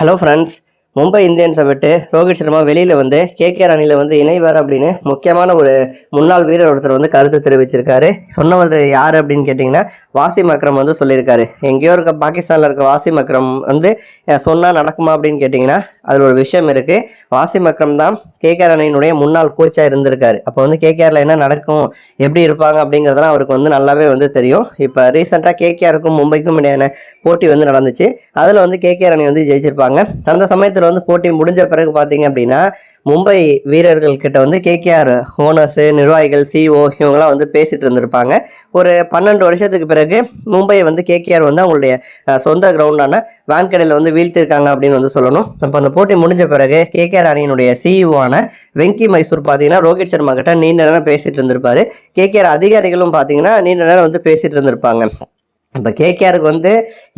Hello friends Mumbai இந்தியன்ஸை விட்டு ரோஹித் சர்மா வெளியில் வந்து கேகேஆர் அணியில் வந்து இணைவார் அப்படின்னு முக்கியமான ஒரு முன்னாள் வீரர் ஒருத்தர் வந்து கருத்து தெரிவிச்சிருக்காரு. சொன்னவர் யார் அப்படின்னு கேட்டிங்கன்னா வாசிம் அக்ரம் வந்து சொல்லியிருக்காரு. எங்கேயோ இருக்க பாகிஸ்தானில் இருக்க வாசிம் அக்ரம் வந்து சொன்னால் நடக்குமா அப்படின்னு கேட்டிங்கன்னா அதில் ஒரு விஷயம் இருக்குது வாசிம் அக்ரம் தான் கேகேஆர் அணியினுடைய முன்னாள் கோச்சாக இருந்திருக்காரு. அப்போ வந்து கேகேஆரில் என்ன நடக்கும் எப்படி இருப்பாங்க அப்படிங்கிறதெல்லாம் அவருக்கு வந்து நல்லாவே வந்து தெரியும். இப்போ ரீசெண்டாக கேகேஆருக்கும் மும்பைக்கும் இடையான போட்டி வந்து நடந்துச்சு. அதில் வந்து கேகேஆர் அணி வந்து ஜெயிச்சிருப்பாங்க. அந்த சமயத்தில் வந்து போட்டி முடிஞ்ச பிறகு பார்த்தீங்க அப்படின்னா மும்பை வீரர்கள் கிட்ட வந்து கேகேஆர் ஓனர்ஸு நிர்வாகிகள் சிஓ இவங்கெல்லாம் வந்து பேசிட்டு இருந்திருப்பாங்க. ஒரு பன்னெண்டு வருஷத்துக்கு பிறகு மும்பையை வந்து கேகேஆர் வந்து அவங்களுடைய சொந்த கிரவுண்டான வான்கடையில் வந்து வீழ்த்திருக்காங்க அப்படின்னு வந்து சொல்லணும். இப்போ அந்த போட்டி முடிஞ்ச பிறகு கேகேஆர் அணியினுடைய சிஇஓவான வெங்கி மைசூர் பார்த்தீங்கன்னா ரோஹித் சர்மா கிட்ட நீண்ட நேரம் பேசிட்டு இருந்திருப்பாரு. கேகேஆர் அதிகாரிகளும் பார்த்தீங்கன்னா நீண்ட நேரம் வந்து பேசிட்டு இருந்திருப்பாங்க. இப்போ கேகேஆருக்கு வந்து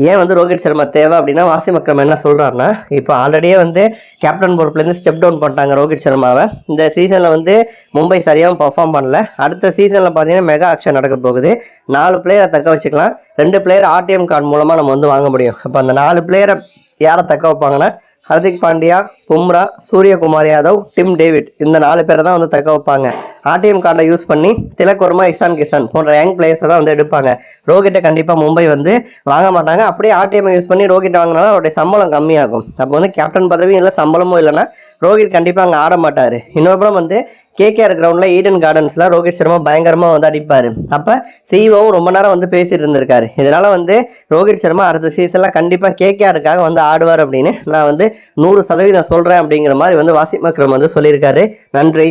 ஏன் வந்து ரோஹித் சர்மா தேவை அப்படின்னா வாசி மக்கள் என்ன சொல்கிறாருன்னா இப்போ ஆல்ரெடியே வந்து கேப்டன் பொறுப்புலேருந்து ஸ்டெப் டவுன் பண்ணிட்டாங்க ரோஹித் சர்மாவை. இந்த சீசனில் வந்து மும்பை சரியாகவும் பர்ஃபார்ம் பண்ணல. அடுத்த சீசனில் பார்த்தீங்கன்னா மெகா ஆக்ஷன் நடக்க போகுது. நாலு பிளேயரை தக்க வச்சுக்கலாம். ரெண்டு பிளேயர் ஆர்டிஎம் கார்டு மூலமாக நம்ம வந்து வாங்க முடியும். அப்போ அந்த நாலு பிளேயரை யாரை தக்க வைப்பாங்கன்னா ஹர்திக் பாண்டியா பும்ரா சூரியகுமார் யாதவ் டிம் டேவிட் இந்த நாலு பேரை தான் வந்து தக்க வைப்பாங்க. ஆர்டிஎம் கார்டை யூஸ் பண்ணி திலக் வர்மா இசான் கிஷன் போன்ற யங் பிளேயர்ஸை தான் வந்து எடுப்பாங்க. ரோஹிட்டை கண்டிப்பாக மும்பை வந்து வாங்க மாட்டாங்க. அப்படியே ஆர்டிஎம் யூஸ் பண்ணி ரோஹிட் வாங்கினாலும் அவருடைய சம்பளம் கம்மியாகும். அப்போ வந்து கேப்டன் பதவியும் இல்லை சம்பளமும் இல்லைன்னா ரோஹித் கண்டிப்பாக அங்கே ஆட மாட்டார். இன்னொரு வந்து கேகேஆர் கிரவுண்டில் ஈடன் கார்டன்ஸில் ரோஹித் சர்மா பயங்கரமாக வந்து அடிப்பார். அப்போ சிஇஓவும் ரொம்ப நேரம் வந்து பேசிட்டு இருந்திருக்காரு. இதனால் வந்து ரோஹித் சர்மா அடுத்த சீசனில் கண்டிப்பாக கேகேஆருக்காக வந்து ஆடுவார் அப்படின்னு நான் வந்து நூறு சதவீதம் சொல்கிறேன் அப்படிங்கிற மாதிரி வந்து வாசிம் அக்ரம் வந்து சொல்லியிருக்காரு. நன்றி.